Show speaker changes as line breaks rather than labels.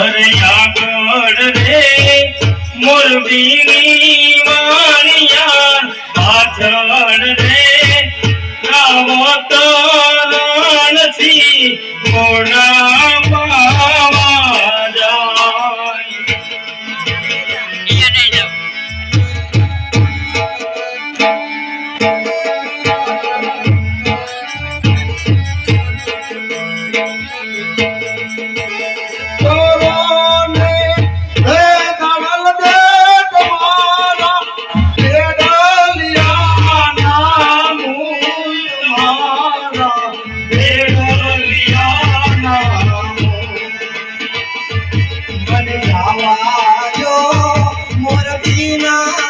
અરે આગળ રે મોરબીની વાણિયા પાછળ રે રાવત મોડા
આવાજો મોરબીના